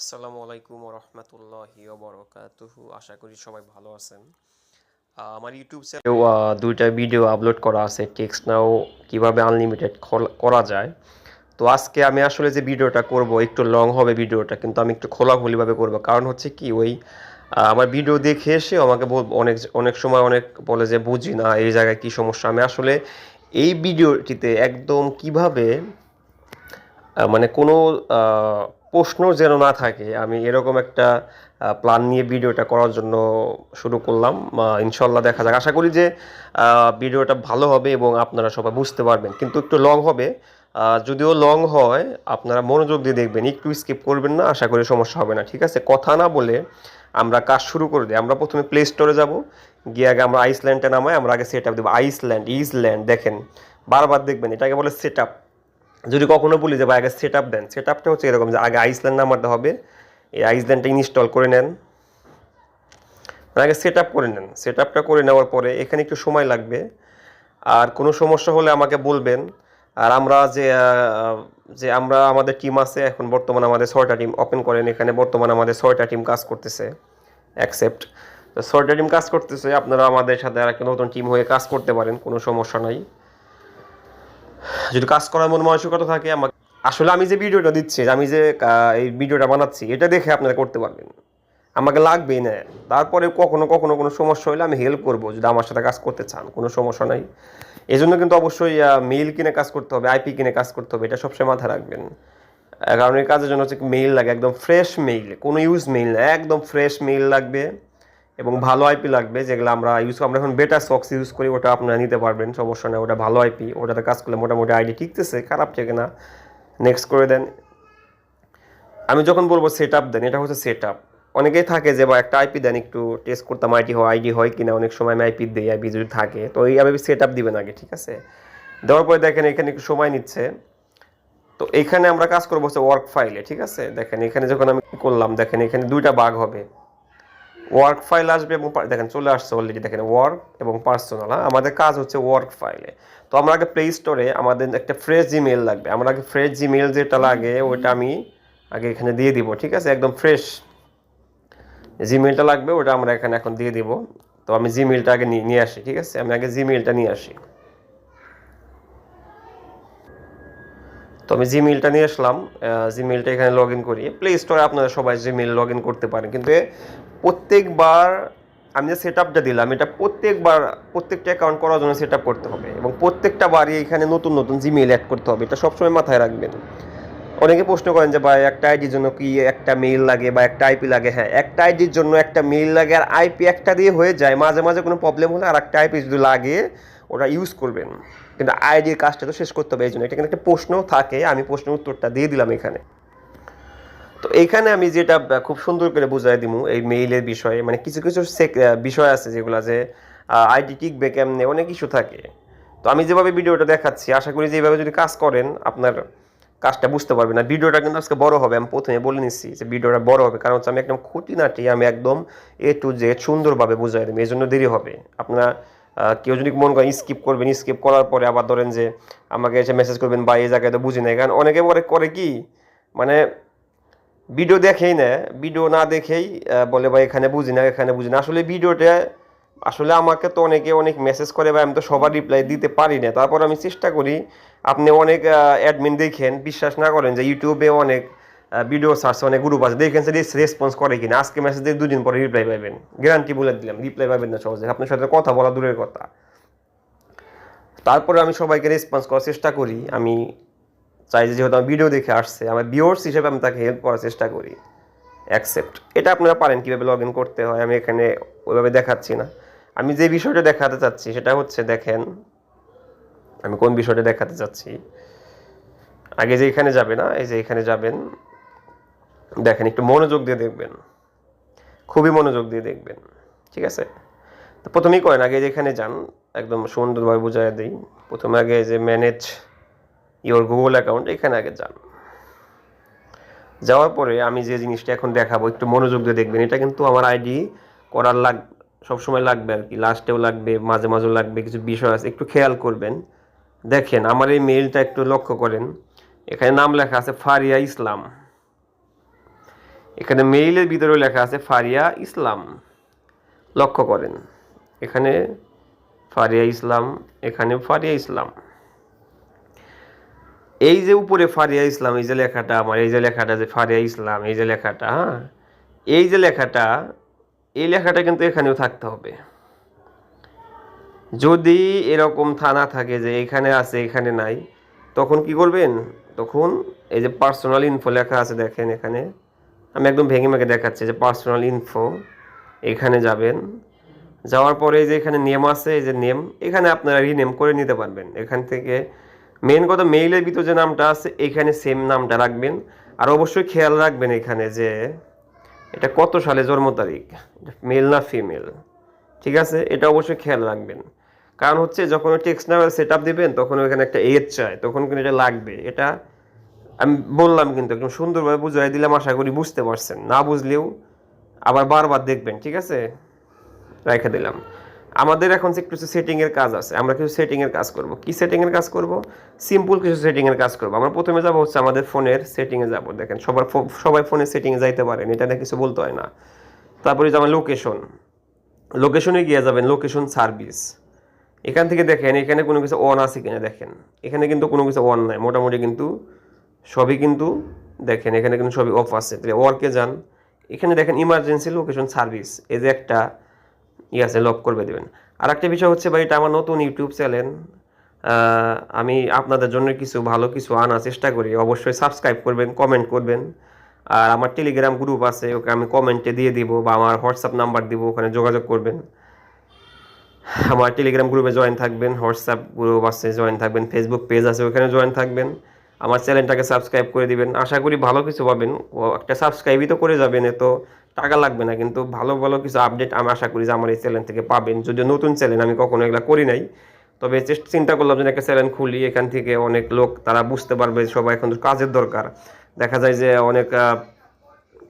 আসসালামু আলাইকুম রহমতুল্লাহি বরকাতুহু আশা করি সবাই ভালো আছেন। আমার ইউটিউব চ্যানেলেও দুইটা ভিডিও আপলোড করা আছে, টেক্সট নাও, কীভাবে আনলিমিটেড করা যায়। তো আজকে আমি আসলে যে ভিডিওটা করব, একটু লং হবে ভিডিওটা, কিন্তু আমি একটু খোলাখুলিভাবে করব। কারণ হচ্ছে কি, ওই আমার ভিডিও দেখে এসে আমাকে অনেক অনেক সময় অনেক বলে যে বুঝি না, এই জায়গায় কি সমস্যা। আমি আসলে এই ভিডিওটিতে একদম কীভাবে মানে কোনো প্রশ্ন যেন না থাকে। আমি এরকম একটা প্ল্যান নিয়ে ভিডিওটা করার জন্য শুরু করলাম। ইনশাল্লাহ দেখা যাক। আশা করি যে ভিডিওটা ভালো হবে এবং আপনারা সবাই বুঝতে পারবেন। কিন্তু একটু লং হবে। যদিও লং হয়, আপনারা মনোযোগ দিয়ে দেখবেন। একটু স্কিপ করবেন না, আশা করি সমস্যা হবে না। ঠিক আছে? কথা না বলে আমরা কাজ শুরু করে দিই। আমরা প্রথমে প্লে স্টোরে যাব। গিয়ে আগে আমরা আইসল্যান্ডে নামাই। আমরা আগে সেট আপ দেবো। আইসল্যান্ড ইসল্যান্ড দেখেন। বারবার দেখবেন। এটাকে বলে সেট আপ যদি কখনো বলি যে ভাই আগে সেট আপ দেন সেট আপটা হচ্ছে এরকম যে আগে আইসল্যান্ড নামাতে হবে, এই আইসল্যান্ডটা ইনস্টল করে নেন। মানে আগে সেট আপ করে নেন সেট আপটা করে নেওয়ার পরে এখানে একটু সময় লাগবে। আর কোনো সমস্যা হলে আমাকে বলবেন। আর আমরা যে যে আমরা আমাদের টিম আছে, এখন বর্তমানে আমাদের ছয়টা টিম ওপেন করেন, এখানে বর্তমানে আমাদের ছয়টা টিম কাজ করতেছে অ্যাকসেপ্ট তো ছয়টা টিম কাজ করতেছে, আপনারা আমাদের সাথে আর একটা নতুন টিম হয়ে কাজ করতে পারেন, কোনো সমস্যা নাই। যদি কাজ করার মন মানসিকতা থাকে, আমাকে আসলে আমি যে ভিডিওটা দিচ্ছি আমি যে এই ভিডিওটা বানাচ্ছি, এটা দেখে আপনারা করতে পারবেন। আমাকে লাগবেই না। তারপরে কখনো কখনো কোনো সমস্যা হলে আমি হেল্প করব, যদি আমার সাথে কাজ করতে চান, কোনো সমস্যা নাই। এই জন্য কিন্তু অবশ্যই মেইল কিনে কাজ করতে হবে আইপি কিনে কাজ করতে হবে, এটা সবসময় মাথায় রাখবেন। কারণ এই কাজের জন্য হচ্ছে মেইল লাগে, একদম ফ্রেশ মেইল কোনো ইউজ মেইল না, একদম ফ্রেশ মেইল লাগবে। এবং ভালো আইপি লাগবে, যেগুলো আমরা ইউজ আমরা এখন বেটার সক্স ইউজ করি, ওটা আপনারা নিতে পারবেন, সমস্যা নেই, ওটা ভালো আইপি ওটাতে কাজ করলে মোটামুটি আইডি ঠিকতেছে খারাপ থেকে না। নেক্সট করে দেন। আমি যখন বলব সেট আপ দেন, এটা হচ্ছে সেট আপ অনেকেই থাকে যে বা একটা আইপি দেন, একটু টেস্ট করতাম আইডি হয় আইডি হয় কিনা, অনেক সময় আমি আইপি দিই আইপি যদি থাকে, তো এইভাবে সেট আপ দিবেন আগে, ঠিক আছে? দেওয়ার পরে দেখেন, এখানে একটু সময় নিচ্ছে। তো এখানে আমরা কাজ করব হচ্ছে ওয়ার্ক ফাইলে ঠিক আছে? দেখেন, এখানে যখন আমি করলাম, দেখেন, এখানে দুইটা বাগ হবে। ওয়ার্ক ফাইল আসবে এবং দেখেন চলে আসছে অলরেডি দেখেন ওয়ার্ক এবং পার্সোনাল হ্যাঁ? আমাদের কাজ হচ্ছে ওয়ার্ক ফাইলে তো আমরা আগে প্লে স্টোরে আমাদের একটা ফ্রেশ জিমেল লাগবে। আমরা আগে ফ্রেশ জিমেল যেটা লাগে, ওইটা আমি আগে এখানে দিয়ে দিব, ঠিক আছে? একদম ফ্রেশ জিমেলটা লাগবে, ওটা আমরা এখানে এখন দিয়ে দিব। তো আমি জিমেলটা আগে নিয়ে নিয়ে আসি, ঠিক আছে? আমি আগে জিমেলটা নিয়ে আসি। তো আমি জিমেলটা নিয়ে আসলাম জিমেলটা এখানে লগ ইন করি। প্লে স্টোরে আপনারা সবাই জিমেল লগ ইন করতে পারেন। কিন্তু প্রত্যেকবার আমি যে সেট আপটা দিলাম, এটা প্রত্যেকবার প্রত্যেকটা অ্যাকাউন্ট করার জন্য সেট করতে হবে এবং প্রত্যেকটা বারই এখানে নতুন নতুন জিমেল অ্যাড করতে হবে। এটা সবসময় মাথায় রাখবেন। অনেকে প্রশ্ন করেন যে, ভাই, একটা আইডির জন্য কি একটা মেইল লাগে বা একটা আইপি লাগে? হ্যাঁ একটা আইডির জন্য একটা মেইল লাগে আর আইপি একটা দিয়ে হয়ে যায়। মাঝে মাঝে কোনো প্রবলেম হলে আর একটা আইপি যদি লাগে, ওটা ইউজ করবেন। কিন্তু আইডির কাজটা তো শেষ করতে হবে, এই জন্য এটা কিন্তু একটা প্রশ্ন থাকে, আমি প্রশ্নের উত্তরটা দিয়ে দিলাম এখানে। তো এইখানে আমি যেটা খুব সুন্দর করে বুঝাই দিব এই মেইলের বিষয়ে মানে কিছু কিছু বিষয় আছে যেগুলো যে আইডি টিকবে কেমনে, অনেক ইস্যু থাকে। তো আমি যেভাবে ভিডিওটা দেখাচ্ছি, আশা করি যে এইভাবে যদি কাজ করেন, আপনার কাজটা বুঝতে পারবেন। না ভিডিওটা কিন্তু আজকে বড় হবে, আমি প্রথমে বলে নিচ্ছি যে ভিডিওটা বড় হবে, কারণ হচ্ছে আমি একদম খুঁটিনাটি আমি একদম এ টু জেড সুন্দরভাবে বুঝাই দেবো এই জন্য দেরি হবে। আপনারা কেউ যদি মন করেন স্কিপ করবেন স্কিপ করার পরে আবার ধরেন যে আমাকে এসে মেসেজ করবেন বা এই জায়গায় তো বুঝি নাই। কারণ অনেকে পরে করে কি মানে ভিডিও দেখেই না ভিডিও না দেখেই বলে, ভাই, এখানে বুঝি না, এখানে বুঝি না। আসলে ভিডিওটা আসলে আমাকে তো অনেকে অনেক মেসেজ করে বা আমি তো সবার রিপ্লাই দিতে পারি না। তারপর আমি চেষ্টা করি, আপনি অনেক অ্যাডমিন দেখেন, বিশ্বাস না করেন যে ইউটিউবে অনেক ভিডিও সার্চ অনেক গ্রুপ আছে দেখেন রেসপন্স করে কিনা। আজকে মেসেজ দিয়ে দুদিন পরে রিপ্লাই পাবেন গ্যারান্টি বলে দিলাম রিপ্লাই পাবেন না সহজে। আপনার সাথে কথা বলা দূরের কথা। তারপরে আমি সবাইকে রেসপন্স করার চেষ্টা করি। আমি চাই যে যেহেতু আমার ভিডিও দেখে আসছে, আমার ভিউয়ার্স হিসেবে আমি তাকে হেল্প করার চেষ্টা করি। অ্যাকসেপ্ট এটা আপনারা পারেন কীভাবে লগ ইন করতে হয়, আমি এখানে ওইভাবে দেখাচ্ছি না। আমি যে বিষয়টা দেখাতে চাচ্ছি, সেটা হচ্ছে দেখেন, আমি কোন বিষয়টা দেখাতে চাচ্ছি। আগে যে এখানে যাবে না, এই যে এখানে যাবেন দেখেন, একটু মনোযোগ দিয়ে দেখবেন। খুবই মনোযোগ দিয়ে দেখবেন, ঠিক আছে? তো প্রথমেই করেন, আগে যেখানে যান, একদম সুন্দরভাবে বুঝাই দিই। প্রথমে আগে যে ম্যানেজ ইওর গুগল অ্যাকাউন্ট এখানে আগে যান। যাওয়ার পরে আমি যে জিনিসটা এখন দেখাবো, একটু মনোযোগ দিয়ে দেখবেন। এটা কিন্তু আমার আইডি করার লাগ, সবসময় লাগবে আর কি। লাস্টেও লাগবে, মাঝে মাঝেও লাগবে, কিছু বিষয় আছে, একটু খেয়াল করবেন। দেখেন, আমার এই মেইলটা একটু লক্ষ্য করেন। এখানে নাম লেখা আছে ফারিয়া ইসলাম। এখানে মেইলের ভিতরেও লেখা আছে ফারিয়া ইসলাম। লক্ষ্য করেন, এখানে ফারিয়া ইসলাম, এখানে ফারিয়া ইসলাম। এই যে উপরে ফারিয়া ইসলাম, এই যে লেখাটা আমার, এই যে লেখাটা যে ফারিয়া ইসলাম, এই যে লেখাটা হ্যাঁ? এই যে লেখাটা, এই লেখাটা কিন্তু এখানেও থাকতে হবে। যদি এরকম থানা থাকে যে এখানে আছে, এখানে নাই, তখন কি করবেন? তখন এই যে পার্সোনাল ইনফো লেখা আছে দেখেন এখানে। আমি একদম ভেঙে ভেঙে দেখাচ্ছি যে পার্সোনাল ইনফো এখানে যাবেন। যাওয়ার পরে যে এখানে নেম আছে, এই যে নেম এখানে আপনারা রিনেম করে নিতে পারবেন। এখান থেকে মেন কথা মেইলের ভিতর যে নামটা আছে, এখানে সেম নামটা রাখবেন। আর অবশ্যই খেয়াল রাখবেন এখানে যে এটা কত সালে জন্ম তারিখ? মেল না ফিমেল ঠিক আছে? এটা অবশ্যই খেয়াল রাখবেন। কারণ হচ্ছে যখন টেক্সট নাম্বার সেট আপ দেবেন, তখন ওখানে একটা এজ চায় তখন কিন্তু এটা লাগবে। এটা আমি বললাম কিন্তু একদম সুন্দরভাবে বুঝাই দিলাম, আশা করি বুঝতে পারছেন। না বুঝলেও আবার বারবার দেখবেন, ঠিক আছে? রেখে দিলাম। আমাদের এখন কিছু সেটিং এর কাজ আছে, আমরা কিছু সেটিং এর কাজ করব। কি সেটিং এর কাজ করব? সিম্পল কিছু সেটিং এর কাজ করব। আমরা প্রথমে যাব হচ্ছে আমাদের ফোনের সেটিং এ যাব। দেখেন, সবার সবাই ফোনের সেটিং এ যাইতে পারেন, এটা নিয়ে কিছু বলতে হয় না। তারপরে যে আমার লোকেশন লোকেশনে গিয়ে যাবেন লোকেশন সার্ভিস এখান থেকে দেখেন, এখানে কোনো কিছু অন আছে কিনা দেখেন। এখানে কিন্তু কোনো কিছু অন নাই। মোটামুটি কিন্তু সবই কিন্তু দেখেন, এখানে কিন্তু সবই অফ আছে। তাহলে ওয়ার্কে যান। এখানে দেখেন ইমার্জেন্সি লোকেশন সার্ভিস এই যে একটা ই আছে লক করবে দেবেন। আর একটা বিষয় হচ্ছে ভাই, এটা আমার নতুন ইউটিউব চ্যানেল আমি আপনাদের জন্য কিছু ভালো কিছু আনার চেষ্টা করি। অবশ্যই সাবস্ক্রাইব করবেন কমেন্ট করবেন। আর আমার টেলিগ্রাম গ্রুপ আছে, ওকে আমি কমেন্টে দিয়ে দিব বা আমার হোয়াটসঅ্যাপ নাম্বার দিব, ওখানে যোগাযোগ করবেন। আমার টেলিগ্রাম গ্রুপে জয়েন থাকবেন হোয়াটসঅ্যাপ গ্রুপ আছে জয়েন থাকবেন ফেসবুক পেজ আছে, ওখানে জয়েন থাকবেন। আমার চ্যানেলটাকে সাবস্ক্রাইব করে দিবেন। আশা করি ভালো কিছু পাবেন। ও একটা সাবস্ক্রাইবই তো করে যাবেন, এ তো টাকা লাগবে না। কিন্তু ভালো ভালো কিছু আপডেট আমি আশা করি যে আমার এই চ্যানেল থেকে পাবেন। যদিও নতুন চ্যানেল, আমি কখনো এগুলো করি নাই। তবে চিন্তা করলাম যে একটা চ্যানেল খুলি, এখান থেকে অনেক লোক, তারা বুঝতে পারবে সবাই এখন কাজের দরকার। দেখা যায় যে অনেক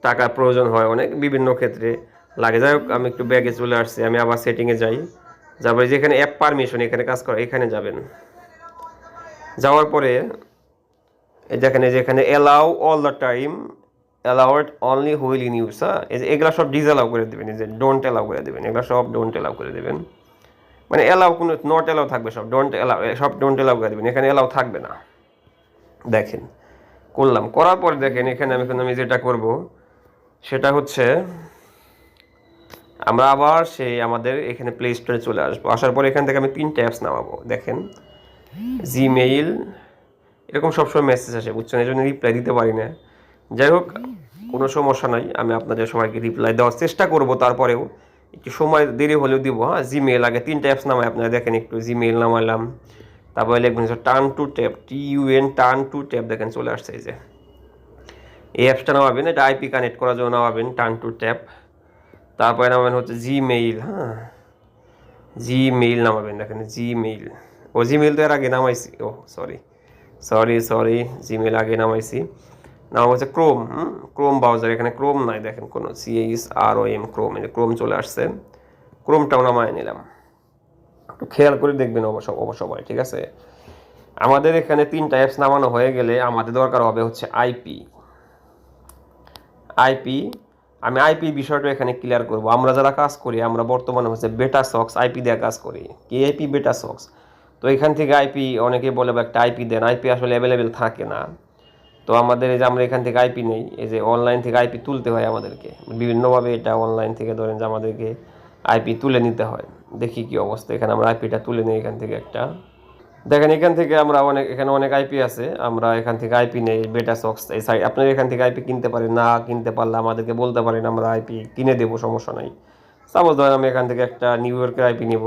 টাকার প্রয়োজন হয় অনেক বিভিন্ন ক্ষেত্রে। লাগে, যাই হোক, আমি একটু ব্যাগে চলে আসছি, আমি আবার সেটিংয়ে যাই। যারপরে যেখানে অ্যাপ পারমিশন এখানে কাজ করে, এখানে যাবেন। যাওয়ার পরে এই যেখানে যেখানে allow all the time allowed only wheel in use হ্যাঁ? এই যে এগুলা সব ডিসঅ্যালাউ করে দেবেন, এই যে ডোন্ট অ্যালাউ করে দেবেন, এগুলো সব ডোন্ট অ্যালাউ করে দেবেন। মানে অ্যালাউ কোনো নট অ্যালাউ থাকবে সব ডোন্ট অ্যালাউ সব ডোন্ট অ্যালাউ করে দেবেন, এখানে অ্যালাউ থাকবে না। দেখেন, করলাম, করার পর দেখেন, এখানে আমি এখন আমি যেটা করব, সেটা হচ্ছে আমরা আবার সেই আমাদের এখানে প্লে স্টোরে চলে আসব। আসার পর এখান থেকে আমি তিনটে অ্যাপস নামাবো। দেখেন জিমেইল এরকম সবসময় মেসেজ আসে বুঝছেন এই জন্য রিপ্লাই দিতে পারি না। যাই হোক, কোনো সমস্যা নাই, আমি আপনাদের সবাইকে রিপ্লাই দেওয়ার চেষ্টা করব তারপরেও। একটু সময় দেরি হলেও দিব হ্যাঁ? জিমেইল আগে তিনটে অ্যাপস নামায় আপনারা দেখেন একটু জিমেইল নামালাম। তারপরে লিখবেন turn to tap T UN turn to tap দেখেন চলে আসছে এই যে। এই অ্যাপসটা নামাবেন, এটা আইপি কানেক্ট করার জন্য নামাবেন টার্ন টু ট্যাপ তারপরে নামাবেন হচ্ছে জিমেইল হ্যাঁ? জিমেইল নামাবেন, দেখেন জিমেইল ও জিমেইল তো এর আগে নামাইছি, ও সরি সরি সরি জিমেইল আগে নামাইছি। নাম হচ্ছে ক্রোম ক্রোম ব্রাউজার এখানে ক্রোম নাই, দেখেন কোনো সিএইস আর ও এম ক্রোম ক্রোম চলে আসছে। ক্রোমটাও নামায় নিলাম। একটু খেয়াল করে দেখবেন অবশ্য সবাই ঠিক আছে? আমাদের এখানে তিনটা অ্যাপস নামানো হয়ে গেলে আমাদের দরকার হবে হচ্ছে আইপি আইপি আমি আইপি বিষয়টা এখানে ক্লিয়ার করব। আমরা যারা কাজ করি, আমরা বর্তমানে হচ্ছে বেটা সক্স আইপি দিয়ে কাজ করি। কি আইপি বেটা সক্স তো এখান থেকে আইপি অনেকে বলে বা একটা আইপি দেন আইপি আসলে অ্যাভেলেবেল থাকে না তো আমাদের এই যে আমরা এখান থেকে আইপি নেই এই যে অনলাইন থেকে আইপি তুলতে হয় আমাদেরকে বিভিন্নভাবে এটা অনলাইন থেকে ধরেন যে আমাদেরকে আইপি তুলে নিতে হয় দেখি কি অবস্থা এখানে আমরা আইপিটা তুলে নিই এখান থেকে একটা দেখেন এখান থেকে আমরা অনেক এখানে অনেক আইপি আছে আমরা এখান থেকে আইপি নেই বেটা সক্স এই সাইড আপনারা এখান থেকে আইপি কিনতে পারেন না কিনতে পারলে আমাদেরকে বলতে পারেন আমরা আইপি কিনে দেবো সমস্যা নাই সাপোজ ধরেন আমি এখান থেকে একটা নিউ ইয়র্কের আইপি নিব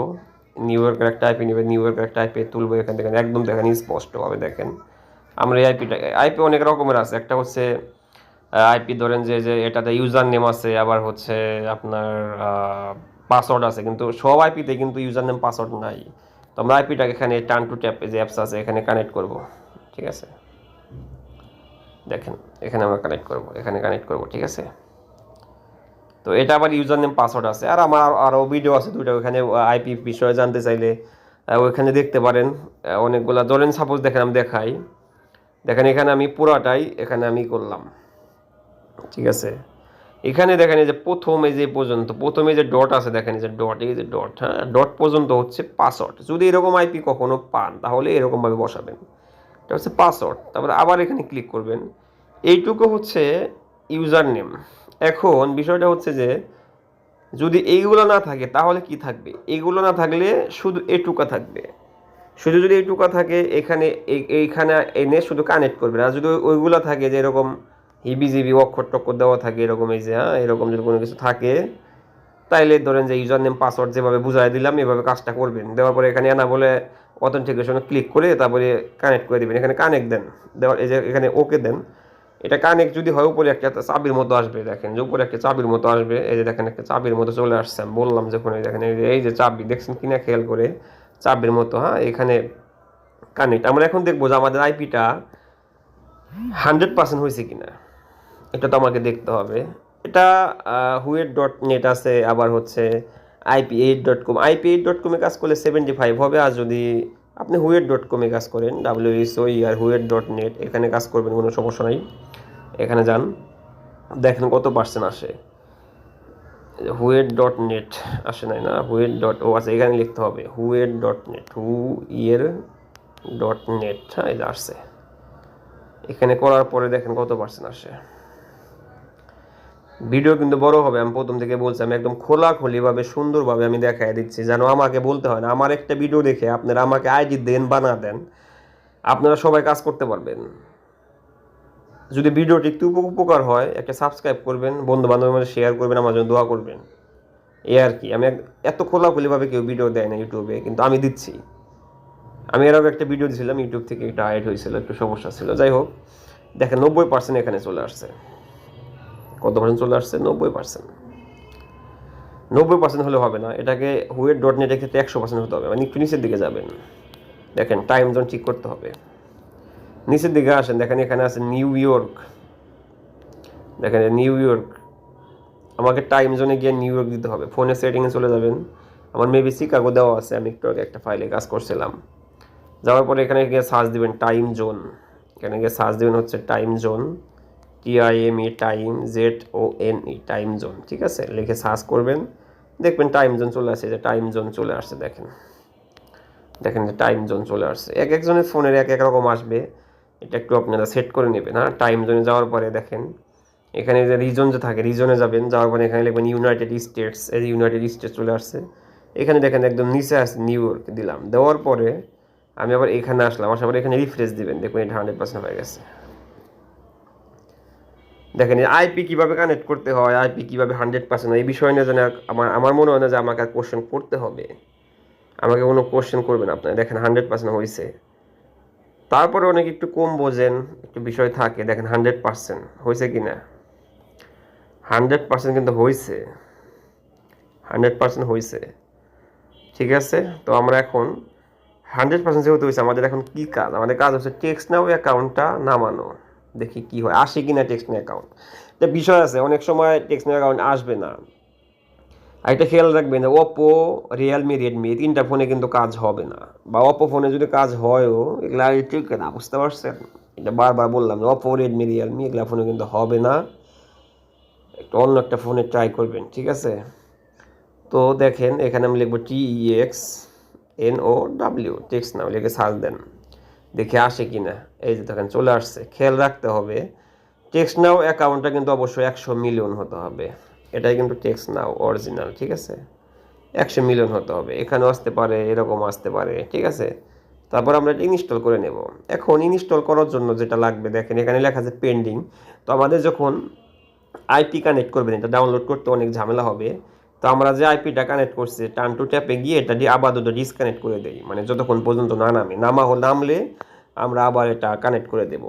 নিউ ইয়র্কের একটা আইপি নেবে নিউ ইয়র্কের একটা আইপি তুলবো এখান থেকে। একদম দেখেন, স্পষ্টভাবে দেখেন। আমরা এই আইপিটা আইপি অনেক রকমের আছে। একটা হচ্ছে আইপি ধরেন যে যে এটাতে ইউজার নেম আছে, আবার হচ্ছে আপনার পাসওয়ার্ড আছে। কিন্তু সব আইপিতে কিন্তু ইউজার নেম পাসওয়ার্ড নাই। তো আমরা আইপিটাকে এখানে টান টু ট্যাপ যে অ্যাপস আছে, এখানে কানেক্ট করব। ঠিক আছে? দেখেন, এখানে আমরা কানেক্ট করব, এখানে কানেক্ট করব, ঠিক আছে? তো এটা আবার ইউজার নেম পাসওয়ার্ড আছে। আর আমার আরও- ভিডিও আছে দুটো ওখানে আইপি বিষয়ে জানতে চাইলে ওইখানে দেখতে পারেন। অনেকগুলা, ধরেন সাপোজ দেখেন, আমি দেখাই। দেখেন, এখানে আমি পুরাটাই, এখানে আমি করলাম। ঠিক আছে? এখানে দেখেন, এই যে প্রথম, এই যে পর্যন্ত, প্রথমে যে ডট আছে, দেখেন, এই যে ডট এই যে ডট হ্যাঁ? ডট পর্যন্ত হচ্ছে পাসওয়ার্ড যদি এরকম আইপি কখনো পান, তাহলে এরকমভাবে বসাবেন। এটা হচ্ছে পাসওয়ার্ড তারপরে আবার এখানে ক্লিক করবেন। এইটুকু হচ্ছে ইউজার নেম এখন বিষয়টা হচ্ছে যে, যদি এইগুলো না থাকে, তাহলে কি থাকবে? এইগুলো না থাকলে শুধু এটুকা থাকবে। শুধু যদি এইটুকা থাকে, এখানে এই- এইখানে এনে শুধু কানেক্ট করবে। আর যদি ওইগুলো থাকে যে এরকম হিবি জিবি অক্ষর টক্ষর দেওয়া থাকে, এরকম এই যে হ্যাঁ এরকম যদি কোনো কিছু থাকে, তাইলে ধরেন যে ইউজার নেম পাসওয়ার্ড যেভাবে বুঝাই দিলাম, এভাবে কাজটা করবেন। দেওয়ার পরে এখানে না বলে অথেন্টিকেশনে ক্লিক করে তারপরে কানেক্ট করে দিবেন। এখানে কানেক্ট দেন। দেওয়ার, এই যে এখানে ওকে দেন। এটা কানেক্ট যদি হয়, উপরে একটা চাবির মতো আসবে, দেখেন যে উপরে একটা চাবির মতো আসবে। এই যে দেখেন একটা চাবির মতো চলে আসছে, আমি বললাম যখন এই দেখেন, এই যে- চাবি, দেখছেন কিনা খেয়াল করে? চাবির মতো হ্যাঁ এখানে কানেক্ট। আমরা এখন দেখব যে আমাদের আইপিটা হান্ড্রেড পার্সেন্ট হয়েছে কিনা। এটা তো আমাকে দেখতে হবে। এটা হুয়েট ডট নেট আছে, আবার হচ্ছে IP eight dot com. IP eight dot কমে কাজ করলে সেভেন্টি ফাইভ হবে, আর যদি আপনি হুয়েট ডট কমে কাজ করেন ডাব্লিউ এস ওই আর হুয়েট ডট নেট এখানে কাজ করবেন, কোনো সমস্যা নাই। এখানে যান, দেখেন কত পার্সেন্ট আসে। হুয়েট ডট নেট আসে নাই না? হুয়েট ডট, ও আছে এখানে লিখতে হবে, হুয়েট ডট নেট হু ইয়ের ডট নেট হ্যাঁ এটা আসছে। এখানে করার পরে দেখেন কত পার্সেন্ট আসে। ভিডিও কিন্তু বড় হবে। আমি প্রথম থেকে বলছি, আমি একদম খোলাখুলিভাবে, সুন্দরভাবে আমি দেখাই দিচ্ছি, যেন আমাকে বলতে হয় না, আমার একটা ভিডিও দেখে আপনারা আমাকে আইডি দেন, বানা দেন, আপনারা সবাই কাজ করতে পারবেন। যদি ভিডিওটি একটু উপকার হয়, একটা সাবস্ক্রাইব করবেন বন্ধু বান্ধবের মধ্যে শেয়ার করবেন, আমার জন্য দোয়া করবেন। এ আর কি, আমি এত খোলাখুলিভাবে কেউ ভিডিও দেয় না ইউটিউবে, কিন্তু আমি দিচ্ছি। আমি এর আগে একটা ভিডিও দিয়েছিলাম ইউটিউব থেকে একটা হাইড হয়েছিল, একটু সমস্যা ছিল, যাই হোক, দেখেন নব্বই পার্সেন্ট এখানে চলে আসছে। কত পার্সেন্ট চলে আসছে? নব্বই পার্সেন্ট নব্বই পার্সেন্ট হলে হবে না। এটাকে হুয়েট ডট নেটের ক্ষেত্রে একশো পার্সেন্ট হতে হবে। মানে একটু নিচের দিকে যাবেন। দেখেন টাইম জোন ঠিক করতে হবে। নিচের দিকে আসেন। দেখেন, এখানে আছে নিউ ইয়র্ক দেখেন নিউ ইয়র্ক আমাকে টাইম জোনে গিয়ে নিউ ইয়র্ক দিতে হবে। ফোনের সেটিংয়ে চলে যাবেন। আমার মেবি শিকাগো দেওয়া আছে। আমি একটু আগে একটা ফাইলে কাজ করছিলাম। যাওয়ার পরে এখানে গিয়ে সার্চ দিবেন টাইম জোন এখানে গিয়ে সার্চ দিবেন হচ্ছে time zone T I M E time Z O N E time zone ঠিক আছে? লিখে সার্চ করবেন, দেখবেন টাইম জোন চলে আসছে যে টাইম জোন চলে আসছে দেখেন। দেখেন যে টাইম জোন চলে আসছে। এক একজনের ফোনের এক এক রকম আসবে। এটা একটু আপনারা সেট করে নেবেন হ্যাঁ? টাইম জোনে যাওয়ার পরে দেখেন, এখানে যে রিজন যে থাকে রিজনে যাবেন, যাওয়ার পরে এখানে লিখবেন ইউনাইটেড স্টেটস এই ইউনাইটেড স্টেটস চলে আসছে। এখানে দেখেন একদম নিচে আসছে নিউ ইয়র্ক দিলাম। দেওয়ার পরে আমি আবার এখানে আসলাম, আসার পরে এখানে রিফ্রেশ দিবেন দেখুন এটা হান্ড্রেড পার্সেন্ট হয়ে গেছে। দেখেন আইপি কীভাবে কানেক্ট করতে হয় আইপি কীভাবে হান্ড্রেড পার্সেন্ট এই বিষয় নিয়ে যেন আমার আমার মনে হয় না যে আমাকে আর কোশ্চেন করতে হবে। আমাকে কোনো কোশ্চেন করবেন আপনার। দেখেন হান্ড্রেড পার্সেন্ট হয়েছে তারপরে অনেক একটু কম বোঝেন, একটু বিষয় থাকে। দেখেন হান্ড্রেড পার্সেন্ট হয়েছে কি না? হান্ড্রেড পার্সেন্ট কিন্তু হয়েছে হান্ড্রেড পার্সেন্ট হয়েছে ঠিক আছে? তো আমরা এখন হান্ড্রেড পার্সেন্ট যেহেতু হয়েছে আমাদের এখন কী কাজ? আমাদের কাজ হচ্ছে টেক্সট নাও অ্যাকাউন্টটা নামানো। দেখি কি হয়। আসে কি না টেক্সট অ্যাকাউন্ট একটা বিষয় আছে, অনেক সময় টেক্সট অ্যাকাউন্ট আসবে না। আর এটা খেয়াল রাখবেন ওপো রিয়েলমি রেডমি তিনটা ফোনে কিন্তু কাজ হবে না। বা ওপো ফোনে যদি কাজ হয়ও, এগুলা ঠিক না, বুঝতে পারছেন? এটা বারবার বললাম ওপো রেডমি রিয়েলমি এগুলা ফোনে কিন্তু হবে না। একটু অন্য একটা ফোনে ট্রাই করবেন, ঠিক আছে? তো দেখেন, এখানে আমি লিখব T X N O W text now লিখে সার্চ দেন। দেখে আসে কি না এই যে দেখেন, চলে আসছে। খেয়াল রাখতে হবে, টেক্সট নাও অ্যাকাউন্টটা কিন্তু অবশ্যই একশো মিলিয়ন হতে হবে। এটাই কিন্তু টেক্স নাও, অরিজিনাল, ঠিক আছে? একশো মিলিয়ন হতে হবে। এখানেও আসতে পারে এরকম আসতে পারে, ঠিক আছে? তারপর আমরা এটা ইনস্টল করে নেব। এখন ইনস্টল করার জন্য যেটা লাগবে, দেখেন এখানে লেখা আছে পেন্ডিং। তো আমাদের যখন আইপি কানেক্ট করবেন, এটা ডাউনলোড করতে অনেক ঝামেলা হবে। তো আমরা যে আইপিটা কানেক্ট করছি টান টু ট্যাপে গিয়ে এটা দিয়ে আপাতত ডিসকানেক্ট করে দেই। মানে যতক্ষণ পর্যন্ত না নামে, নামা হল নামলে আমরা আবার এটা কানেক্ট করে দেব।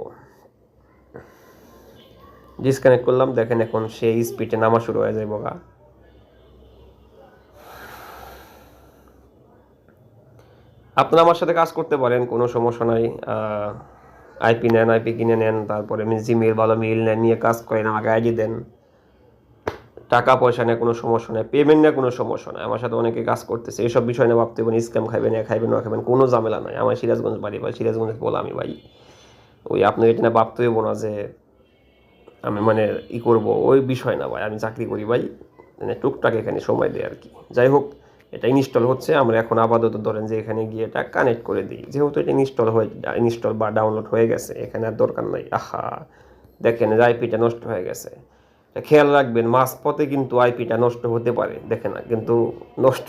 ডিসকানেক্ট করলাম, দেখেন এখন সেই স্পিডে নামা শুরু হয়ে যায় বগা আপনারা আমার সাথে কাজ করতে পারেন, কোনো সমস্যা নাই। আইপি নেন আইপি কিনে নেন, তারপরে জিমেল ভালো মেল নেন, নিয়ে কাজ করেন, আমাকে আইডি দেন। টাকা পয়সা নিয়ে কোনো সমস্যা নেই পেমেন্ট নিয়ে কোনো সমস্যা নেই। আমার সাথে অনেকে কাজ করতেছে, এইসব বিষয় নিয়ে ভাবতে পারেন স্ক্যাম খাইবেন না খাইবেন না খাইবেন, কোনো ঝামেলা নাই। আমার সিরাজগঞ্জ বাড়ি বা সিরাজগঞ্জ বলা আমি ভাই, ওই আপনাকে এটা না ভাবতে হইব না যে আমি মানে ই করব, ওই বিষয় না ভাই, আমি চাকরি করি ভাই মানে টুকটাক এখানে সময় দেয় আর কি। যাই হোক, এটা ইনস্টল হচ্ছে, আমরা এখন আপাতত ধরেন যে এখানে গিয়ে এটা কানেক্ট করে দিই। যেহেতু এটা ইনস্টল হয়ে ইনস্টল বা ডাউনলোড হয়ে গেছে, এখানে আর দরকার নাই। আহা, দেখেন আইপিটা নষ্ট হয়ে গেছে। খেয়াল রাখবেন মাঝ পথে কিন্তু আইপিটা নষ্ট হতে পারে। দেখে না, কিন্তু নষ্ট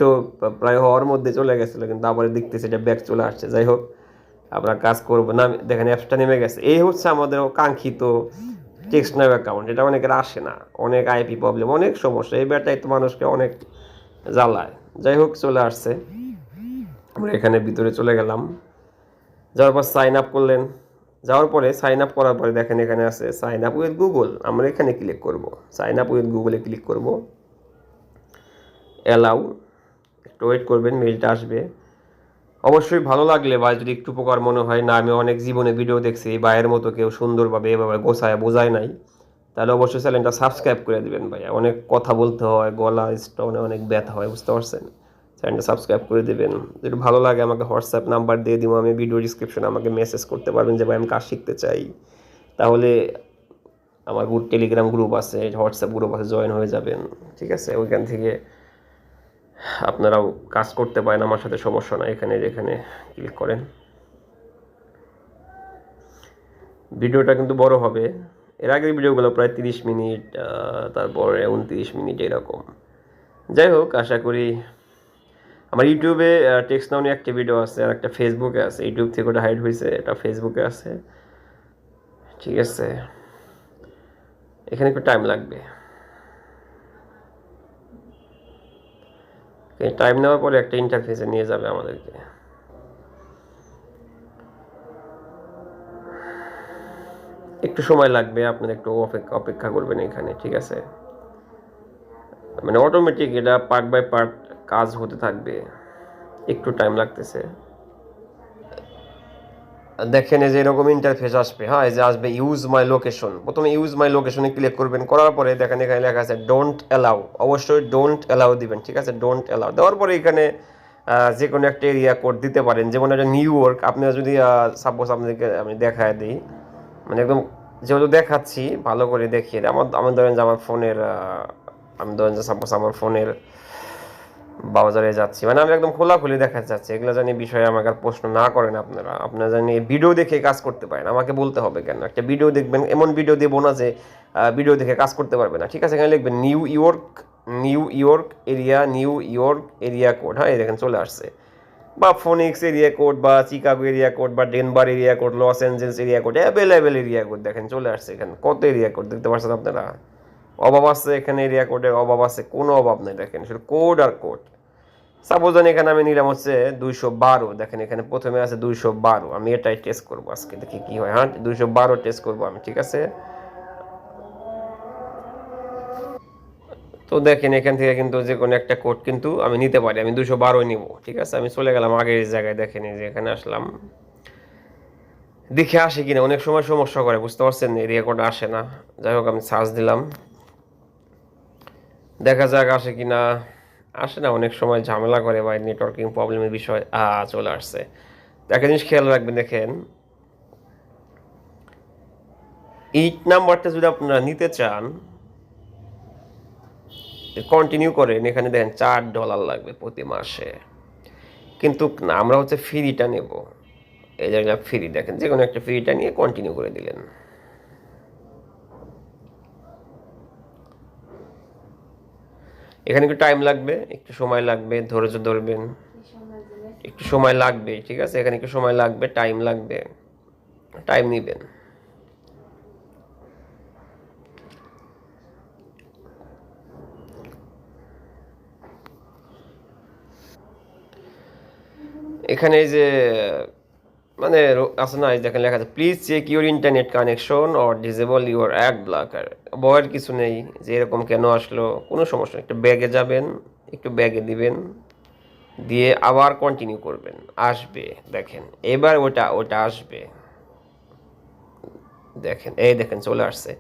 প্রায় হওয়ার মধ্যে চলে গেছিল, কিন্তু আবার দেখতেছি এটা ব্যাক চলে আসছে। যাই হোক, আমরা কাজ করব। না দেখেন অ্যাপসটা নেমে গেছে। এই হচ্ছে আমাদের কাঙ্ক্ষিত টেক্সট নাইভ অ্যাকাউন্ট এটা অনেকের আসে না। অনেক আইপি প্রবলেম অনেক সমস্যা। এই ব্যাটাই তো মানুষকে অনেক জ্বালায়। যাই হোক, চলে আসছে। আমরা এখানে ভিতরে চলে গেলাম। যাওয়ার পর সাইন আপ করলেন যাওয়ার পরে সাইন আপ করার পরে দেখেন এখানে আছে সাইন আপ উইথ গুগল আমরা এখানে ক্লিক করব। সাইন আপ উইথ গুগলে ক্লিক করব। অ্যালাউ একটু ওয়েট করবেন মেলটা আসবে। অবশ্যই ভালো লাগলে বা যদি একটু উপকার মনে হয়, না, আমি অনেক জীবনে ভিডিও দেখছি, এই ভাইয়ের মতো কেউ সুন্দরভাবে এভাবে গোছায়, বোঝায় নাই। তাহলে অবশ্যই চ্যানেলটা সাবস্ক্রাইব করে দিবেন ভাইয়া। অনেক কথা বলতে হয়, গলা স্টোনে অনেক ব্যথা হয়, বুঝতে পারছেন? চ্যানেলটা সাবস্ক্রাইব করে দেবেন। যদি ভালো লাগে আমাকে হোয়াটসঅ্যাপ নাম্বার দিয়ে দিব, আমি ভিডিও ডিসক্রিপশনে আমাকে মেসেজ করতে পারবেন যে, ভাই, আমি কাজ শিখতে চাই। তাহলে আমার টেলিগ্রাম গ্রুপ আছে, হোয়াটসঅ্যাপ গ্রুপ আছে জয়েন হয়ে যাবেন। ঠিক আছে? ওইখান থেকে আপনারাও কাজ করতে পারেন, আমার সাথে সমস্যা নাই, এখানে যেখানে ক্লিক করেন। ভিডিওটা কিন্তু বড় হবে। এর আগের ভিডিওগুলো প্রায় তিরিশ মিনিট তারপরে উনত্রিশ মিনিট এরকম। যাই হোক, আশা করি আমার ইউটিউবে টেক্সট নিয়ে একটা ভিডিও আছে আর একটা ফেসবুকে আছে। ইউটিউব থেকে ওটা হাইড হয়েছে, এটা ফেসবুকে আছে। ঠিক আছে। এখানে একটু টাইম লাগবে। টাইম নেওয়ার পরে একটা ইন্টারফেসে নিয়ে যাবে আমাদেরকে। একটু সময় লাগবে, আপনার একটু অপেক্ষা অপেক্ষা করবেন এখানে, ঠিক আছে? মানে অটোমেটিক এটা পার্ট বাই পার্ট কাজ হতে থাকবে। একটু টাইম লাগতেছে। দেখেন যে এরকম ইন্টারফেস আসবে হ্যাঁ যে আসবে ইউজ মাই লোকেশন প্রথমে ইউজ মাই লোকেশনে ক্লিক করবেন, করার পরে দেখেন এখানে লেখা আছে ডোন্ট অ্যালাউ অবশ্যই ডোন্ট অ্যালাউ দিবেন, ঠিক আছে? ডোন্ট অ্যালাউ দেওয়ার পরে এখানে যে কোনো একটা এরিয়া কোড দিতে পারেন, যেমন একটা নিউ ইয়র্ক আপনারা যদি সাপোজ আপনাদেরকে আমি দেখায় দিই মানে একদম যেহেতু দেখাচ্ছি, ভালো করে দেখিয়ে আমার আমার ধরেন যে আমার ফোনের আমি ধরেন যে সাপোজ আমার ফোনের বাজারে যাচ্ছি। মানে আমি একদম খোলাখুলি দেখাতে চাচ্ছি এগুলো জানি বিষয়ে আমাকে আর প্রশ্ন না করেন আপনারা। আপনারা জানি ভিডিও দেখে কাজ করতে পারেন। আমাকে বলতে হবে কেন? একটা ভিডিও দেখবেন, এমন ভিডিও দেবো না যে ভিডিও দেখে কাজ করতে পারবে না। ঠিক আছে, এখানে লিখবেন, New York New York area, New York area code. হ্যাঁ দেখেন চলে আসছে। বা ফোনিক্স এরিয়া কোড, বা চিকাগো এরিয়া কোড, বা Denver area code, Los Angeles area code, available area code. দেখেন চলে আসছে এখানে। কত এরিয়া কোড? দেখতে পাচ্ছেন আপনারা? অভাব আছে এখানে এরিয়া কোডের অভাব আছে, কোনো অভাব নেই দেখেন শুধু কোড আর কোড সাপোজ এখানে আমি নিলাম হচ্ছে দুইশো বারো, দেখেন এখানে প্রথমে আছে দুইশো বারো, আমি এটাই টেস্ট করব আজকে, দেখি কি হয়। হ্যাঁ দুইশো বারো টেস্ট করব আমি, ঠিক আছে? তো দেখেন এখান থেকে কিন্তু যে কোনো একটা কোড কিন্তু আমি নিতে পারি, আমি দুশো বারোই নিব, ঠিক আছে? আমি চলে গেলাম আগের জায়গায়, দেখেন যে এখানে আসলাম। দেখে আসে কিনা, অনেক সময় সমস্যা করে, বুঝতে পারছেন? এরিয়া কোড আসে না। যাই হোক, আমি সার্চ দিলাম। দেখা যাক আসে কিনা আসে না, অনেক সময় ঝামেলা করে বা নেটওয়ার্কিং প্রবলেমের বিষয়, আ, চলে আসছে। একটা জিনিস খেয়াল রাখবেন, দেখেন। এইট নাম্বারটা যদি আপনারা নিতে চান কন্টিনিউ করেন, এখানে দেখেন চার ডলার লাগবে প্রতি মাসে। কিন্তু না আমরা হচ্ছে ফ্রিটা নেব। এই জায়গায় ফ্রি দেখেন যে কোনো একটা ফ্রিটা নিয়ে কন্টিনিউ করে দিলেন। এখানে একটু টাইম লাগবে, একটু সময় লাগবে, ধৈর্য ধরবেন। একটু সময় লাগবে, ঠিক আছে? এখানে একটু সময় লাগবে টাইম লাগবে। টাইম নেবেন। এখানে যে মানে আছে না দেখেন লেখা আছে please check your internet connection or disable your ad blocker ভয়ের কিছু নেই, যে এরকম কেন আসলো, কোনো সমস্যা একটু ব্যাগে যাবেন, একটু ব্যাগে দিবেন, দিয়ে আবার কন্টিনিউ করবেন। আসবে, দেখেন, এবার ওটা ওটা আসবে। দেখেন, এই দেখেন, চলে আসছে।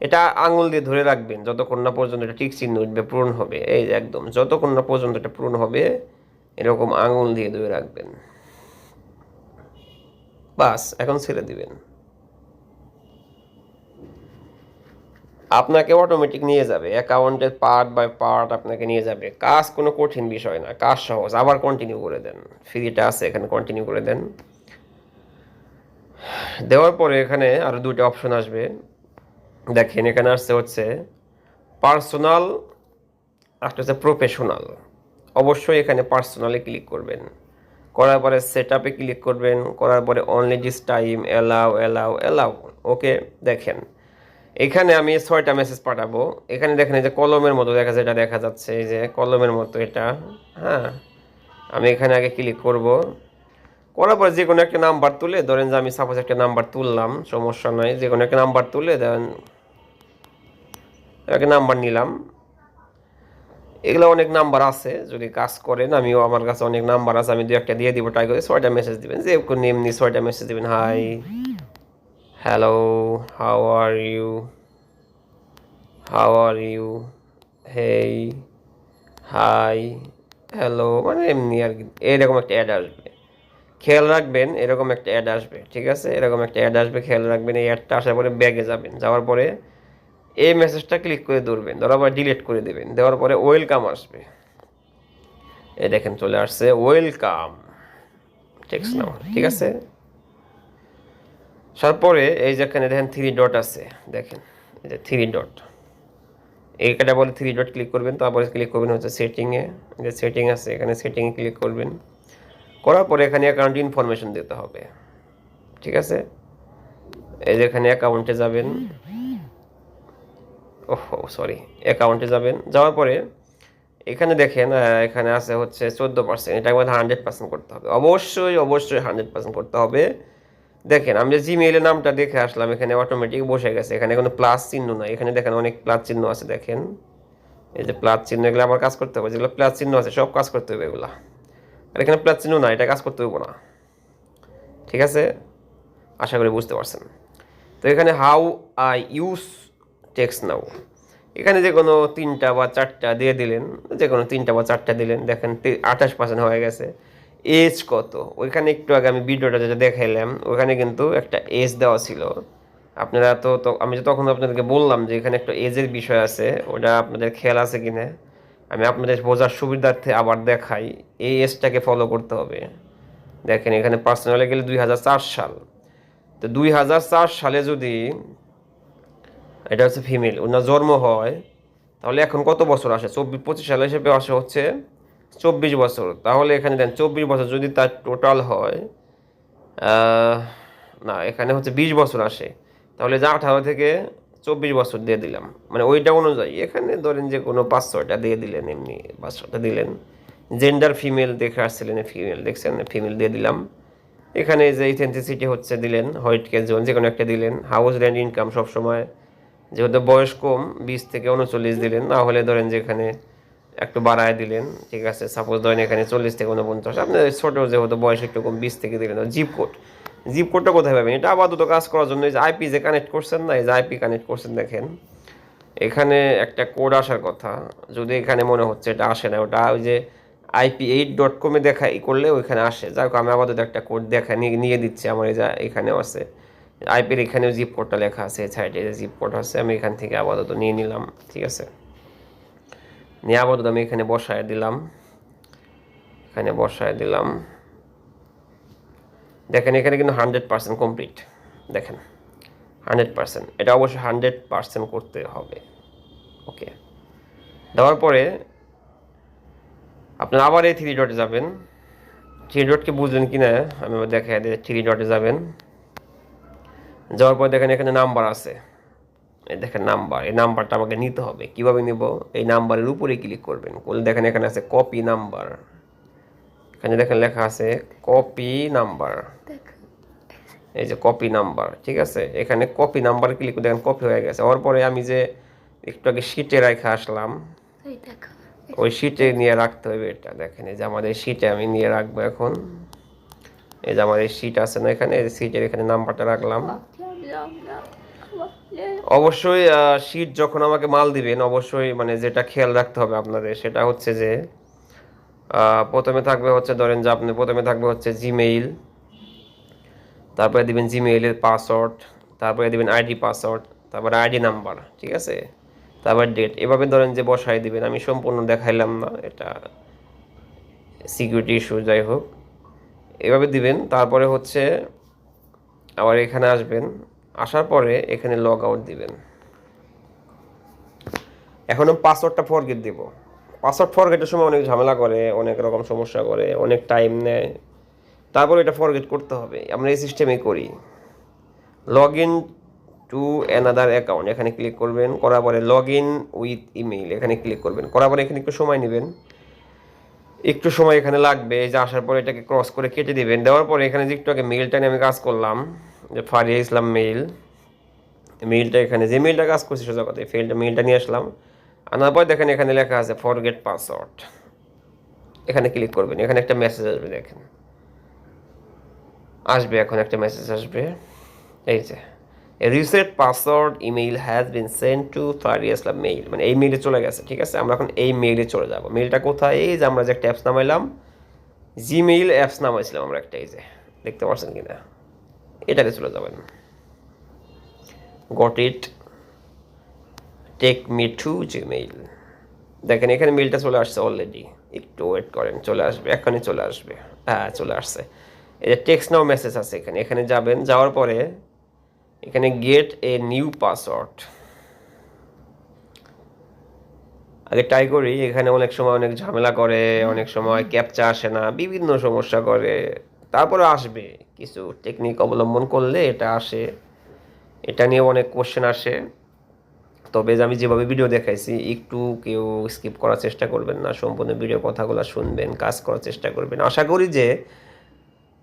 এটা আঙুল দিয়ে ধরে রাখবেন, যতক্ষণ না পর্যন্ত এটা টিক চিহ্ন উঠবে, পূরণ হবে। এই একদম, যতক্ষণ না পর্যন্ত এটা পূরণ হবে, এরকম আঙুল দিয়ে ধরে রাখবেন। বাস এখন ছেড়ে দিবেন। আপনাকে অটোমেটিক নিয়ে যাবে অ্যাকাউন্টের পার্ট বাই পার্ট আপনাকে নিয়ে যাবে। কাজ কোনো কঠিন বিষয় না, কাজ সহজ, আবার কন্টিনিউ করে দেন। ফ্রিটা আছে, এখানে কন্টিনিউ করে দেন। দেওয়ার পরে এখানে আরও দুটো অপশন আসবে। দেখেন, এখানে আসছে হচ্ছে পার্সোনাল একটা হচ্ছে প্রফেশনাল অবশ্যই এখানে পার্সোনালে ক্লিক করবেন। করার পরে সেট আপে ক্লিক করবেন, করার পরে only this time allow allow allow okay দেখেন। এখানে আমি ছয়টা মেসেজ পাঠাবো। এখানে দেখেন এই যে কলমের মতো দেখা যেটা দেখা যাচ্ছে, এই যে কলমের মতো এটা হ্যাঁ আমি এখানে আগে ক্লিক করব। করার পর যে কোনো একটা নাম্বার তুলে, ধরেন যে আমি সাপোজ একটা নাম্বার তুললাম, সমস্যা নয় যে কোনো একটা নাম্বার তুলে দেন একটা নাম্বার নিলাম। এগুলো অনেক নাম্বার আছে, যদি কাজ করেন আমিও আমার কাছে অনেক নাম্বার আছে, আমি দু একটা দিয়ে দিব ট্রাই করে ছয়টা মেসেজ দিবেন, যে কোনো এমনি ছয়টা মেসেজ দিবেন hi hello how are you how are you hey hi hello মানে এমনি আর কি, এরকম একটা অ্যাড আসবে। খেয়াল রাখবেন, এরকম একটা অ্যাড আসবে, ঠিক আছে? এরকম একটা অ্যাড আসবে, খেয়াল রাখবেন, এই অ্যাডটা আসার পরে ব্যাগে যাবেন, যাওয়ার পরে এই মেসেজটা ক্লিক করে ধরবেন। ধরার পর ডিলিট করে দেবেন। দেওয়ার পরে ওয়েলকাম আসবে। এই দেখেন চলে আসছে ওয়েলকাম ঠিক আছে? তারপরে এই যেখানে দেখেন থ্রি ডট আছে। দেখেন, এই যে থ্রি ডট এইটা বলে থ্রি ডট ক্লিক করবেন, তারপরে ক্লিক করবেন হচ্ছে সেটিংয়ে যে সেটিং আছে, এখানে সেটিংয়ে ক্লিক করবেন। করার পরে এখানে অ্যাকাউন্ট ইনফরমেশন দিতে হবে। ঠিক আছে? এই যে এখানে অ্যাকাউন্টে যাবেন। ওহো সরি অ্যাকাউন্টে যাবেন। যাওয়ার পরে এখানে দেখেন এখানে আছে হচ্ছে চোদ্দ পার্সেন্ট এটা আমাদের হান্ড্রেড পার্সেন্ট করতে হবে। অবশ্যই অবশ্যই হান্ড্রেড পার্সেন্ট করতে হবে। দেখেন, আমি যে জিমেইলের নামটা দেখে আসলাম, এখানে অটোমেটিক বসে গেছে। এখানে কোনো প্লাস চিহ্ন নাই। এখানে দেখেন অনেক প্লাস চিহ্ন আছে, দেখেন। এই যে প্লাস চিহ্ন, এগুলো আবার কাজ করতে হবে। যেগুলো প্লাস চিহ্ন আছে, সব কাজ করতে হবে এগুলা। আর এখানে প্লাস চিহ্ন না এটা কাজ করতে হবে না। ঠিক আছে? আশা করি বুঝতে পারছেন। তো এখানে how I use text now. এখানে যে কোনো তিনটা বা চারটা দিয়ে দিলেন, যে কোনো তিনটা বা চারটা দিলেন, দেখেন আঠাশ পার্সেন্ট হয়ে গেছে। এজ কত? ওইখানে একটু আগে আমি ভিডিওটা যেটা দেখাইলাম ওখানে কিন্তু একটা এজ দেওয়া ছিল। আপনারা তো তো, আমি যে তখন আপনাদেরকে বললাম যে এখানে একটা এজের বিষয় আছে, ওটা আপনাদের খেয়াল আছে কিনা? আমি আপনাদের বোঝার সুবিধার্থে আবার দেখাই, এই এজটাকে ফলো করতে হবে। দেখেন এখানে পার্সোনালে গেলে দুই হাজার চার সাল। তো দুই হাজার চার সালে যদি এটা হচ্ছে ফিমেল ওনার জন্ম হয়, তাহলে এখন কত বছর আসে? চব্বিশ, পঁচিশ সাল হিসেবে আসে হচ্ছে চব্বিশ বছর। তাহলে এখানে দেন, চব্বিশ বছর যদি তার টোটাল হয় না, এখানে হচ্ছে বিশ বছর আসে। তাহলে যা আঠারো থেকে চব্বিশ বছর দিয়ে দিলাম। মানে ওইটা অনুযায়ী এখানে ধরেন যে কোনো পাঁচ, ছয়টা দিয়ে দিলেন এমনি, পাঁচ, ছয়টা দিলেন। জেন্ডার ফিমেল দেখে আসছিলেন ফিমেল দেখছেন ফিমেল দিয়ে দিলাম। এখানে যে ইথেন্টিসিটি হচ্ছে দিলেন হোয়াইট কে জোন যে কোনো একটা দিলেন। হাউস রেন্ট ইনকাম সবসময় যেহেতু বয়স কম, বিশ থেকে উনচল্লিশ দিলেন, না হলে ধরেন যে এখানে একটু বাড়ায় দিলেন, ঠিক আছে সাপোজ ধরেন এখানে চল্লিশ থেকে উনপঞ্চাশ আপনার ছোটো যেহেতু বয়স একটু কম, বিশ থেকে দিলেন জিপ কোড জিপ কোডটা কোথায় পাবেন? এটা আপাতত কাজ করার জন্য এই যে আইপি যে কানেক্ট করছেন না, এই যে আইপি কানেক্ট করছেন দেখেন, এখানে একটা কোড আসার কথা, যদি এখানে মনে হচ্ছে এটা আসে না, ওটা ওই যে আইপি এইট ডট কমে দেখা করলে ওইখানে আসে, যাই হোক, আমি আপাতত একটা কোড দেখা, নিয়ে নিয়ে দিচ্ছি, আমার এই যা এখানেও আছে। আইপির এখানেও জিপ কোডটা লেখা আছে সাইডে জিপ কোড আছে, আমি এখান থেকে আপাতত নিয়ে নিলাম, ঠিক আছে? নিয়ে আপাতত আমি এখানে বসায় দিলাম, এখানে বসায় দিলাম। দেখেন, এখানে কিন্তু হান্ড্রেড পার্সেন্ট কমপ্লিট দেখেন হান্ড্রেড পার্সেন্ট এটা অবশ্যই হান্ড্রেড পার্সেন্ট করতে হবে ওকে দেওয়ার পরে আপনার আবার এই থ্রি ডটে যাবেন থ্রি ডটকে বুঝলেন কি না আমি দেখা দিই থ্রি ডটে যাবেন। যাওয়ার পর দেখেন এখানে নাম্বার আছে। এই দেখেন নাম্বার এই নাম্বারটা আমাকে নিতে হবে। কীভাবে নিব? এই নাম্বারের উপরে ক্লিক করবেন। করলে দেখেন এখানে আছে কপি নাম্বার এখানে দেখেন লেখা আছে কপি নাম্বার এই যে কপি নাম্বার ঠিক আছে? এখানে কপি নাম্বার ক্লিক দেখেন কপি হয়ে গেছে। ওর পরে আমি যে একটু আগে শিটে রেখে আসলাম ওই শিটে নিয়ে রাখতে হবে এটা। দেখেন এই যে আমাদের শিটে আমি নিয়ে রাখব এখন। এই যে আমাদের শিট আছে না এখানে এই শিটের এখানে নাম্বারটা রাখলাম। অবশ্যই শিট যখন আমাকে মাল দিবেন, অবশ্যই মানে যেটা খেয়াল রাখতে হবে আপনাদের, সেটা হচ্ছে যে প্রথমে থাকবে হচ্ছে, ধরেন যে আপনি প্রথমে থাকবে হচ্ছে জিমেইল তারপরে দিবেন জিমেইলের পাসওয়ার্ড তারপরে দিবেন আইডি পাসওয়ার্ড তারপরে আইডি নাম্বার ঠিক আছে? তারপর ডেট এভাবে ধরেন যে বসাই দিবেন, আমি সম্পূর্ণ দেখাইলাম না, এটা সিকিউরিটি ইস্যু যাই হোক। এভাবে দিবেন, তারপরে হচ্ছে, আবার এখানে আসবেন আসার পরে এখানে লগ আউট দিবেন। এখনও পাসওয়ার্ডটা ফরগেট দিব। পাসওয়ার্ড ফরগেটের সময় অনেক ঝামেলা করে, অনেক রকম সমস্যা করে, অনেক টাইম নেয়। তারপর এটা ফরগেট করতে হবে। আমরা এই সিস্টেমে করি। Log in to another account এখানে ক্লিক করবেন, করার পরে লগ ইন উইথ ইমেইল এখানে ক্লিক করবেন। করার পরে এখানে একটু সময় নেবেন। একটু সময় এখানে লাগবে, যে আসার পরে এটাকে ক্রস করে কেটে দিবেন। দেওয়ার পরে এখানে যে একটু আগে মেইলটা নিয়ে আমি কাজ করলাম যে ফারিয়া ইসলাম মেইল মেইলটা এখানে, যে মেইলটা কাজ করছি সোজা কথা ফেলটা মেইলটা নিয়ে আসলাম। আনার পর দেখেন এখানে লেখা আছে ফরগেট পাসওয়ার্ড এখানে ক্লিক করবেন, এখানে একটা মেসেজ আসবে, দেখেন। আসবে এখন একটা মেসেজ আসবে। এই যে reset password email has been send to Faria Islam mail মানে এই মেইলে চলে গেছে, ঠিক আছে? আমরা এখন এই মেইলে চলে যাব। মেইলটা কোথায়? এই যে আমরা যে একটা অ্যাপস নামাইলাম জিমেইল অ্যাপস নামাইছিলাম আমরা একটা, এই যে। দেখতে পাচ্ছেন কিনা? এটাতে চলে যাবেন। Got it take me to Gmail দেখেন, এখানে মেইলটা চলে আসছে অলরেডি একটু ওয়েট করেন, চলে আসবে, এখনই চলে আসবে। হ্যাঁ চলে আসছে। এই যে টেক্সট নাও মেসেজ আছে এখানে। এখানে যাবেন, যাওয়ার পরে এখানে গেট এ নিউ পাসওয়ার্ড আগে ট্রাই করি, এখানে অনেক সময় অনেক ঝামেলা করে, অনেক সময় ক্যাপচা আসে না, বিভিন্ন সমস্যা করে। তারপরে আসবে। কিছু টেকনিক অবলম্বন করলে এটা আসে। এটা নিয়ে অনেক কোশ্চেন আসে। তবে আমি যেভাবে ভিডিও দেখাইছি, একটু কেউ স্কিপ করার চেষ্টা করবেন না। সম্পূর্ণ ভিডিও কথাগুলো শুনবেন, কাজ করার চেষ্টা করবেন। আশা করি যে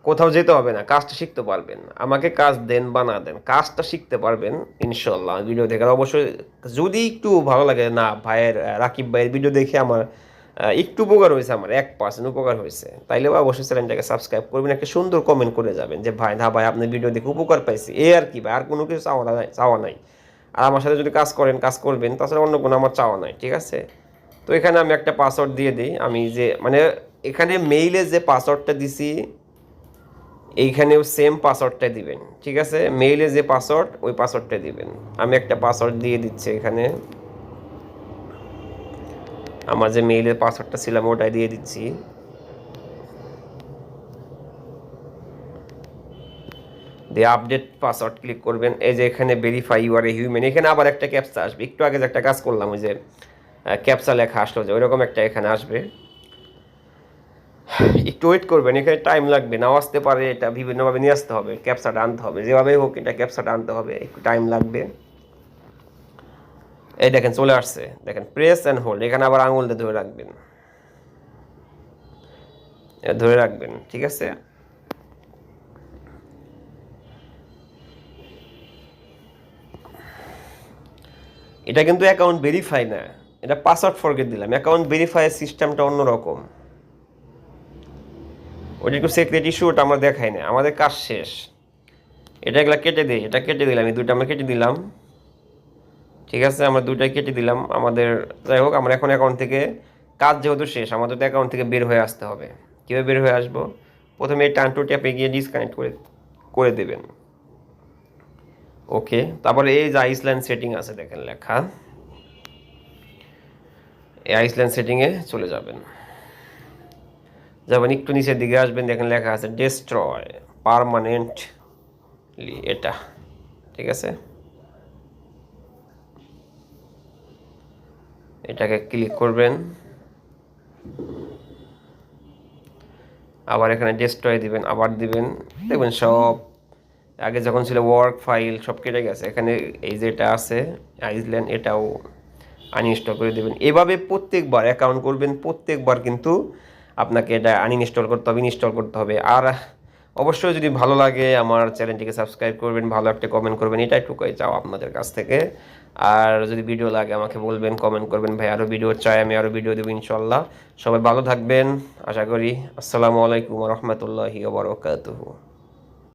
কোথাও যেতে হবে না, কাজটা শিখতে পারবেন। আমাকে কাজ দেন বা না দেন, কাজটা শিখতে পারবেন ইনশাল্লাহ ভিডিও দেখার অবশ্যই, যদি একটু ভালো লাগে, না, ভাইয়ের, রাকিব ভাইয়ের ভিডিও দেখে আমার একটু উপকার হয়েছে আমার, এক পার্সেন্ট উপকার হয়েছে। তাইলে বা অবশ্যই চ্যানেলটাকে সাবস্ক্রাইব করবেন, একটা সুন্দর কমেন্ট করে যাবেন যে, ভাই, না ভাই আপনার ভিডিও দেখে উপকার পাইছি। এ আর কি ভাই, আর কোনো কিছু চাওয়া নাই চাওয়া নাই। আর আমার সাথে যদি কাজ করেন, কাজ করবেন, তাছাড়া অন্য কোনো আমার চাওয়া নাই, ঠিক আছে? তো এখানে আমি একটা পাসওয়ার্ড দিয়ে দিই, আমি যে মানে এখানে মেইলে যে পাসওয়ার্ডটা দিছি, এইখানেও সেম পাসওয়ার্ডটা দিবেন, ঠিক আছে? মেইলে যে পাসওয়ার্ড ওই পাসওয়ার্ডটা দিবেন। আমি একটা পাসওয়ার্ড দিয়ে দিচ্ছি এখানে। আমার যে মেইলের পাসওয়ার্ডটা ছিলাম ওটাই দিয়ে দিচ্ছি। দিয়ে আপডেট পাসওয়ার্ড ক্লিক করবেন। এই যে এখানে verify you are a human এখানে আবার একটা ক্যাপচা আসবে। একটু আগে যে একটা কাজ করলাম, ওই যে ক্যাপচা লেখা আসলো যে ওইরকম একটা এখানে আসবে। একটু ওয়েট করবেন, এখানে টাইম লাগবে। নাও আসতে পারে, এটা বিভিন্নভাবে নিয়ে আসতে হবে। ক্যাপসাটা আনতে হবে। যেভাবে হোক, এটা ক্যাপসাটা আনতে হবে। একটু টাইম লাগবে। এই দেখেন চলে আসছে। দেখেন প্রেস অ্যান্ড হোল্ড এখানে আবার আঙুল দিয়ে ধরে রাখবেন। ধরে রাখবেন, ঠিক আছে? এটা কিন্তু অ্যাকাউন্ট ভেরিফাই না। এটা পাসওয়ার্ড ফরগেট দিলাম। অ্যাকাউন্ট ভেরিফাইয়ের সিস্টেমটা অন্যরকম। ওটা একটু সিক্রেট ইস্যু ওটা আমরা দেখাই না আমাদের কাজ শেষ। এটা এগুলা কেটে দিই এটা কেটে দিলাম। এই দুটো আমরা কেটে দিলাম। ঠিক আছে, আমরা দুটাই কেটে দিলাম। আমাদের, যাই হোক, আমরা এখন অ্যাকাউন্ট থেকে কাজ যেহেতু শেষ, আমাদের তো অ্যাকাউন্ট থেকে বের হয়ে আসতে হবে। কীভাবে বের হয়ে আসব? প্রথমে এই টান টু ট্যাপে গিয়ে ডিসকানেক্ট করে করে দেবেন। ওকে তারপরে এই যে আইসল্যান্ড সেটিং আছে, দেখেন লেখা। এই আইসল্যান্ড সেটিংয়ে চলে যাবেন। যাবেন, একটু নিচের দিকে আসবেন, দেখেন লেখা আছে ডেস্ট্রয় পারমানেন্টলি এটা। ঠিক আছে? এটাকে ক্লিক করবেন। আবার এখানে ডেস্ট্রয় দিবেন, আবার দিবেন। দেখবেন সব, আগে যখন ছিল ওয়ার্ক ফাইল সব কেটে গেছে। এখানে এই যেটা আছে আইসল্যান্ড এটাও আনইনস্টল করে দেবেন। এভাবে প্রত্যেকবার অ্যাকাউন্ট করবেন, প্রত্যেকবার কিন্তু আপনাকে এটা আনইনস্টল করতে হবে ইনস্টল করতে হবে। আর অবশ্যই যদি ভালো লাগে, আমার চ্যানেলটিকে সাবস্ক্রাইব করবেন, ভালো একটা কমেন্ট করবেন, এটা একটুকুই চাও আপনাদের কাছ থেকে। আর যদি ভিডিও লাগে আমাকে বলবেন কমেন্ট করবেন, ভাই আরও ভিডিও চাই, আমি আরও ভিডিও দেবো ইনশাল্লাহ সবাই ভালো থাকবেন, আশা করি। আসসালামু আলাইকুম রহমতুল্লাহি ওবরকাতুহু